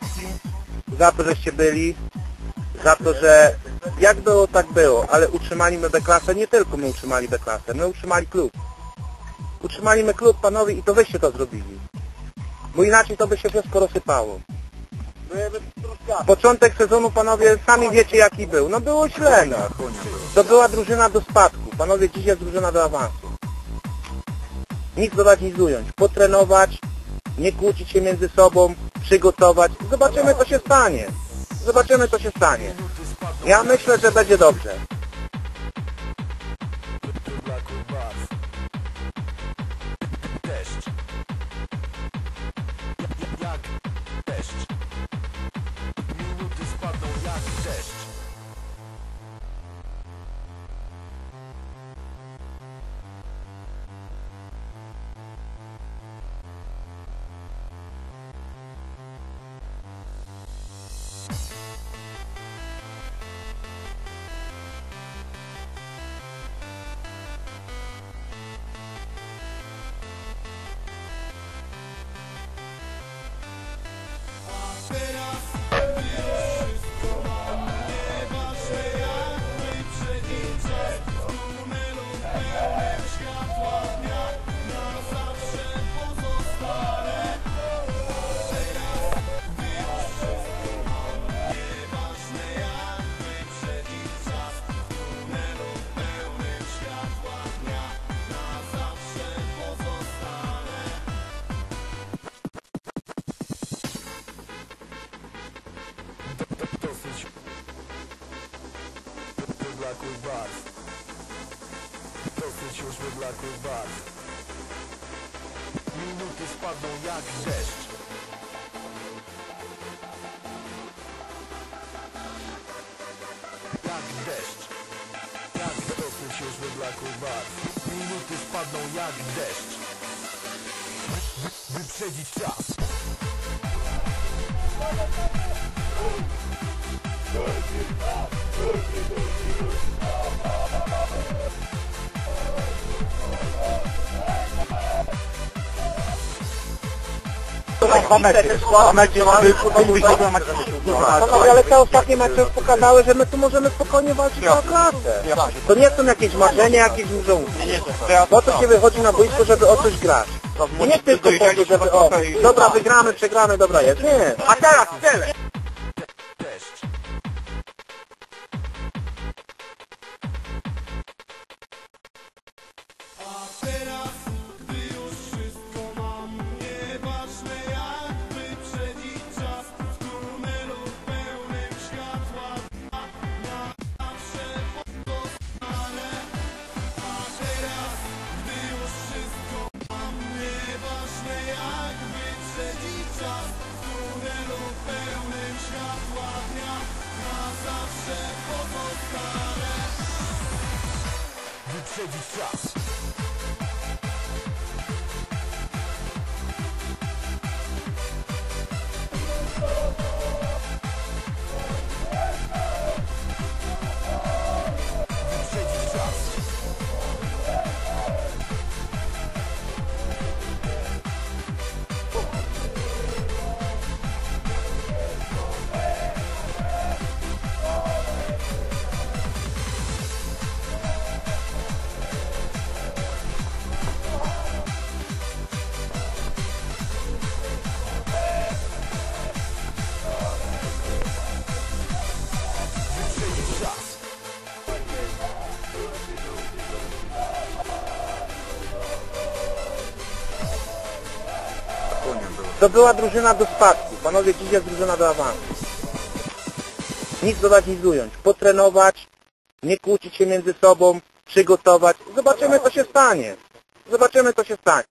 wszystkim za to, żeście byli, za to, że jak było, tak było, ale utrzymaliśmy B-klasę, nie tylko my utrzymali B-klasę, my utrzymali klub. Utrzymaliśmy klub, panowie, i to wyście to zrobili. Bo inaczej to by się wszystko rozsypało. Początek sezonu, panowie, sami wiecie jaki był. No było źle, no. To była drużyna do spadku. Panowie, dziś jest drużyna do awansu. Nic dodać, nic ująć. Potrenować, nie kłócić się między sobą, przygotować. Zobaczymy, co się stanie. Zobaczymy, co się stanie. Ja myślę, że będzie dobrze. Dosyć wyblakłych barw. Dosyć już wyblakłych barw. Minuty spadną jak deszcz. Jak deszcz. Jak dosyć już wyblakłych barw. Minuty spadną jak deszcz. Wy- Wyprzedzić czas. Panowie, ale te ostatnie mecze pokazały, że my tu możemy spokojnie walczyć o klasę. To nie są jakieś marzenia, jakieś muszą. Po to się wychodzi na boisko, żeby o coś grać. Nie tylko po to, żeby o, dobra, wygramy, przegramy, dobra jest. Nie. A teraz tyle. Wyprzedzić To była drużyna do spadku. Panowie, dziś jest drużyna do awansu. Nic dodać, nic ująć. Potrenować, nie kłócić się między sobą, przygotować. Zobaczymy, co się stanie. Zobaczymy, co się stanie.